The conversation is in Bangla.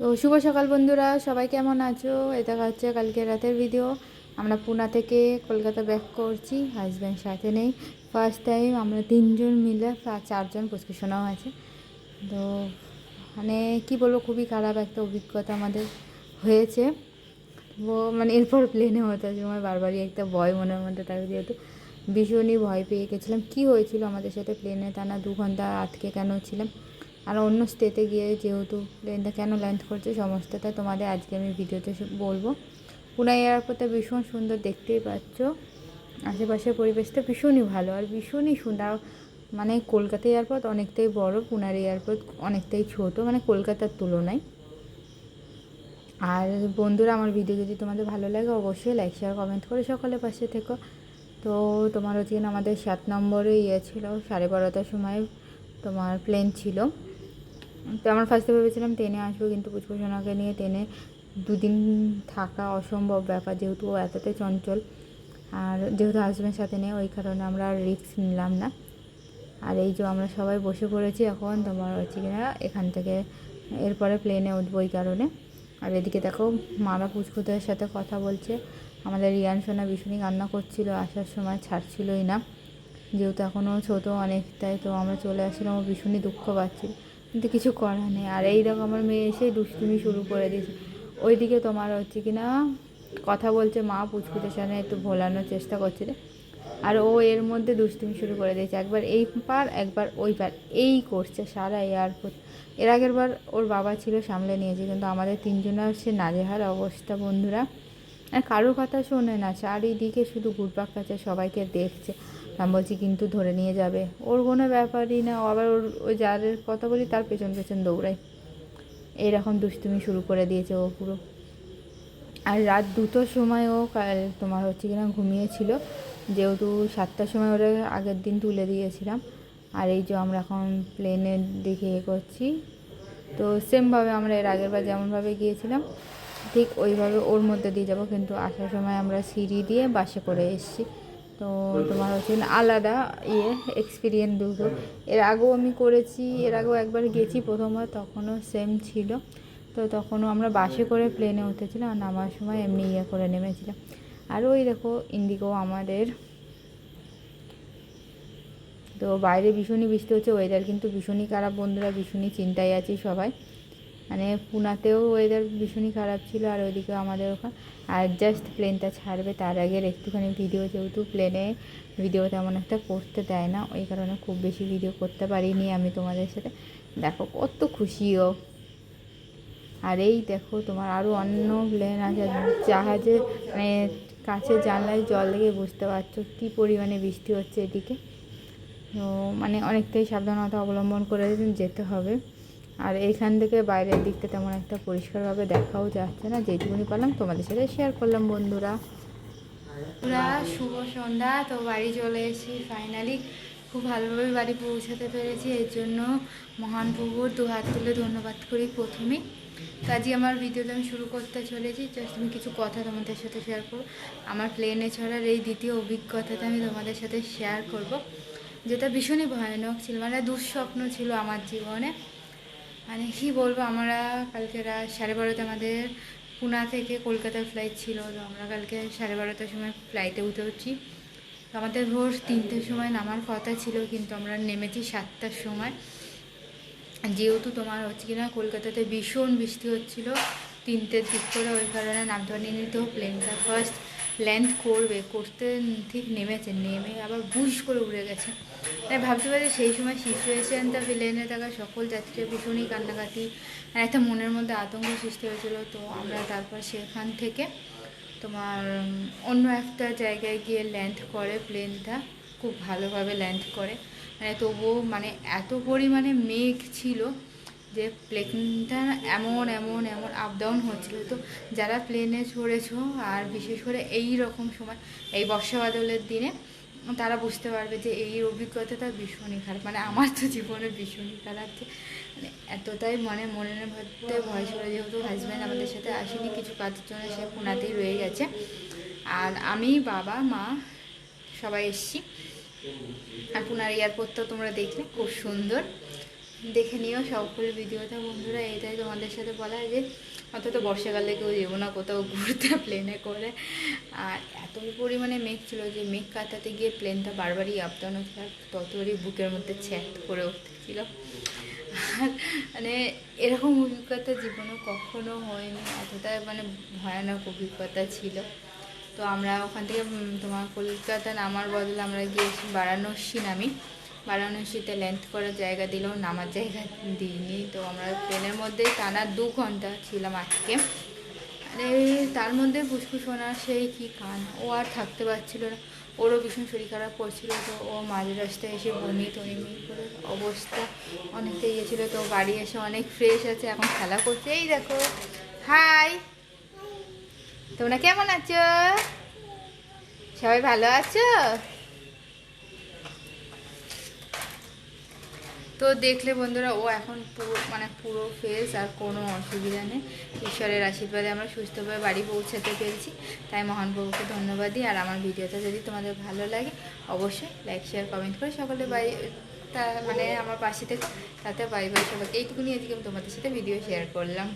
তো শুভ সকাল বন্ধুরা, সবাই কেমন আছো? এটা হচ্ছে কালকে রাতের ভিডিও আমরা পুনা থেকে কলকাতা ব্যাক করছি হাজব্যান্ড সাথে নেই। ফার্স্ট টাইম আমরা তিনজন মিলে চারজন পুষ্কুশোনাও আছে। তো মানে কি বলব, খুবই খারাপ একটা অভিজ্ঞতা আমাদের হয়েছে। ও মানে এরপর প্লেনে হতো সময় বারবারই একটা ভয় মনের মধ্যে থাকে যেহেতু। ভীষণই ভয় পেয়ে গেছিলাম। কী হয়েছিল আমাদের সাথে প্লেনে তা না দু ঘণ্টা আটকে কেন ছিলাম? আর অন্য স্টেতে গিয়ে যেহেতু প্লেনটা কেন ল্যান্ড করছে সমস্তটা তোমাদের আজকে আমি ভিডিওতে বলব। পুনে এয়ারপোর্টটা ভীষণ সুন্দর দেখতেই পাচ্ছ। আশেপাশের পরিবেশটা ভীষণই ভালো আর ভীষণই সুন্দর। মানে কলকাতা এয়ারপোর্ট অনেকটাই বড় পুনার এয়ারপোর্ট অনেকটাই ছোট মানে কলকাতার তুলনায়। আর বন্ধুরা, আমার ভিডিও যদি তোমাদের ভালো লাগে, অবশ্যই লাইক শেয়ার কমেন্ট করে সকলে পাশে থেকো। তো তোমার হচ্ছে আমাদের সাত নম্বরে ইয়ে ছিল, সাড়ে বারোটার সময় তোমার প্লেন ছিল। তো আমরা ফার্স্টে ভেবেছিলাম ট্রেনে আসব, কিন্তু পুষ্পসোনাকে নিয়ে ট্রেনে দুদিন থাকা অসম্ভব ব্যাপার, যেহেতু ও এতটাই চঞ্চল। আর যেহেতু হাজব্যান্ড সাথে নেই, ওই কারণে আমরা রিস্ক নিলাম না। আর এই যে আমরা সবাই বসে পড়েছি এখন, তোমার হচ্ছে কিনা এখান থেকে এরপরে প্লেনে উঠবো ওই কারণে। আর এদিকে দেখো মারা পুচকুদের সাথে কথা বলছে। আমাদের রিয়ান, সোনা ভীষণই কান্না করছিল, আসার সময় ছাড়ছিলই না। যেহেতু এখনও ছোটো অনেকটাই, তো আমরা চলে আসছিলাম ও ভীষণই দুঃখ পাচ্ছিল কিন্তু কিছু করার নেই। আর এই দেখো আমার মেয়ে এসে দুষ্টুমি শুরু করে দিয়েছে। ওইদিকে তোমার হচ্ছে কি না, কথা বলছে মা পুচকুদের সামনে একটু ভোলানোর চেষ্টা করছে আর ও এর মধ্যে দুষ্টুমি শুরু করে দিয়েছে। একবার এই পার, একবার ওই পার। এই করছে সারা এয়ারপোর্ট। এর আগের বার ওর বাবা ছিল সামলে নিয়েছে, কিন্তু আমাদের তিনজনের সে নাজেহার অবস্থা বন্ধুরা। আর কারোর কথা শোনে না, চারিদিকে শুধু ঘুরপাক খাচ্ছে, সবাইকে দেখছে। আমি বলছি, কিন্তু ধরে নিয়ে যাবে। ওর কোনো ব্যাপারই না। আবার ওর, ওই যার কথা বলি, তার পেছন পেছন দৌড়ায়। এইরকম দুষ্টুমি শুরু করে দিয়েছে ও পুরো। আর রাত দুটোর সময় ও তোমার হচ্ছে কিনা ঘুমিয়েছিল। যেহেতু সাতটার সময় ওরা আগের দিন তুলে দিয়েছিলাম। আর এই যে আমরা এখন প্লেনের দিকে এ করছি। তো সেমভাবে আমরা এর আগের বার যেমনভাবে গিয়েছিলাম, ঠিক ওইভাবে ওর মধ্যে দিয়ে যাব। কিন্তু আসার সময় আমরা সিঁড়ি দিয়ে বাসে করে এসেছি। তো তোমার হচ্ছে আলাদা ইয়ে এক্সপিরিয়েন্স দুটো। এর আগেও আমি করেছি, এর আগেও একবার গেছি প্রথমবার, তখনও সেম ছিল। তো তখনও আমরা বাসে করে প্লেনে উঠেছিলাম আর নামার সময় এমনি ইয়ে করে নেমেছিলাম। আর ওই দেখো ইন্ডিগো আমাদের। তো বাইরে ভীষণই বৃষ্টি হচ্ছে ওয়েদার কিন্তু ভীষণই খারাপ বন্ধুরা, ভীষণই চিন্তায় আছি সবাই। মানে পুনাতেও ওয়েদার ভীষণই খারাপ ছিল আর ওইদিকে আমাদের ওখানে আর জাস্ট প্লেনটা ছাড়বে তার আগের একটুখানি ভিডিও যেহেতু প্লেনে ভিডিও তেমন একটা করতে দেয় না, ওই কারণে খুব বেশি ভিডিও করতে পারিনি আমি তোমাদের সাথে। দেখো কত খুশিও আর এই দেখো তোমার আরও অন্য প্লেন আছে, জাহাজে মানে কাছে জানলায় জল লেগে বুঝতে পারছ কী পরিমাণে বৃষ্টি হচ্ছে এদিকে। তো মানে অনেকটাই সাবধানতা অবলম্বন করে যেতে হবে। আর এইখান থেকে বাইরের দিকটা তেমন একটা পরিষ্কারভাবে দেখাও যাচ্ছে না। যেটুকুনি পারলাম তোমাদের সাথে শেয়ার করলাম বন্ধুরা। পুরা শুভ সন্ধ্যা। তো বাড়ি চলে এসেছি ফাইনালি খুব ভালোভাবে বাড়ি পৌঁছাতে পেরেছি। এর জন্য মহান প্রভুর দু হাত তুলে ধন্যবাদ করি প্রথমেই। কাজে আমার ভিডিওটা আমি শুরু করতে চলেছি। জাস্ট আমি কিছু কথা তোমাদের সাথে শেয়ার করব। আমার প্লেনে ছড়ার এই দ্বিতীয় অভিজ্ঞতাটা আমি তোমাদের সাথে শেয়ার করব। যেটা ভীষণই ভয়ানক ছিল মানে দুঃস্বপ্ন ছিল আমার জীবনে। মানে কী বলব, আমরা কালকে রাত সাড়ে বারোতে আমাদের পুনা থেকে কলকাতার ফ্লাইট ছিল, তো আমরা কালকে সাড়ে বারোটার সময় ফ্লাইটে উঠে উঠছি। তো আমাদের ভোর তিনটের সময় নামার কথা ছিল, কিন্তু আমরা নেমেছি সাতটার সময়। যেহেতু তোমার হচ্ছে কিনা কলকাতাতে ভীষণ বৃষ্টি হচ্ছিল, তিনটের দিক করে ওই কারণে নামতে পারিনি তো প্লেনটা ফার্স্ট ল্যান্ড করবে, করতে ঠিক নেমেছে, নেমে আবার বুশ করে উড়ে গেছে। মানে ভাবতে পারি সেই সময় সিচুয়েশানটা প্লেনে থাকা সকল যাত্রীরা ভীষণই কান্নাকাটি, আর একটা মনের মধ্যে আতঙ্ক সৃষ্টি হয়েছিল। তো আমরা তারপর সেখান থেকে তোমার অন্য একটা জায়গায় গিয়ে ল্যান্ড করে প্লেনটা খুব ভালোভাবে ল্যান্ড করে। মানে তবুও মানে এত পরিমাণে মেঘ ছিল যে প্লেনটা এমন এমন এমন আপ ডাউন হচ্ছিল। তো যারা প্লেনে চড়েছো আর বিশেষ করে এই রকম সময়, এই বর্ষা বাদলের দিনে, তারা বুঝতে পারবে যে এই অভিজ্ঞতাটা ভীষণই খারাপ মানে আমার তো জীবনে ভীষণই খারাপ যে মানে এতটাই মানে মনের মধ্যে ভয় ছিল যেহেতু হাজব্যান্ড আমাদের সাথে আসেনি, কিছু কাজের জন্য সে পুনাতেই রয়ে গেছে। আর আমি, বাবা, মা, সবাই এসছি। আর পুনার এয়ারপোর্টটা তোমরা দেখলে, খুব সুন্দর। দেখে নিও সকল ভিডিওটা, বন্ধুরা, এটাই তোমাদের সাথে বলা যে অন্তত বর্ষাকালে কেউ যাব না কোথাও ঘুরতে প্লেনে করে। আর এত পরিমাণে মেঘ ছিল যে মেঘ কাটাতে গিয়ে প্লেনটা বারবারই আপ ডাউন হচ্ছে আর ততবারই বুকের মধ্যে ছ্যাট করে উঠতেছিল আর মানে এরকম অভিজ্ঞতা জীবনে কখনো হয়নি, এতটা মানে ভয়ানক অভিজ্ঞতা ছিল। তো আমরা ওখান থেকে তোমার কলকাতা নামার বদলে আমরা গিয়েছি বারাণসী নামি। বারাণসীতে লেন্থ করার জায়গা দিলেও নামার জায়গা দিইনি। তো আমরা ট্রেনের মধ্যে টানা দু ঘণ্টা ছিলাম আজকে। তার মধ্যে ফুসফুস ওনার সেই কী কান? ও আর থাকতে পারছিল না। ওরও ভীষণ শরীর খারাপ করছিল, তো ও মাঝে রাস্তায় এসে বমি টমি করে অবস্থা অনেকটা ইয়ে ছিল। তো বাড়ি এসে অনেক ফ্রেশ আছে, এখন খেলা করছে। এই দেখো হাই তোমরা কেমন আছো? সবাই ভালো আছো? তো দেখলে বন্ধুরা, ও এখন পুরো মানে পুরো ফেস আর কোনো অসুবিধা নেই। ঈশ্বরের আশীর্বাদে আমরা সুস্থভাবে বাড়ি পৌঁছাতে পেরেছি। তাই মহান প্রভুকে ধন্যবাদ দিই। আর আমার ভিডিওটা যদি তোমাদের ভালো লাগে, অবশ্যই লাইক শেয়ার কমেন্ট করে সকলে বাই তা মানে আমার পাশে থেকে। তাতে বাই বাই সবাই এইটুকুনি আজকে আমি তোমাদের সাথে ভিডিও শেয়ার করলাম।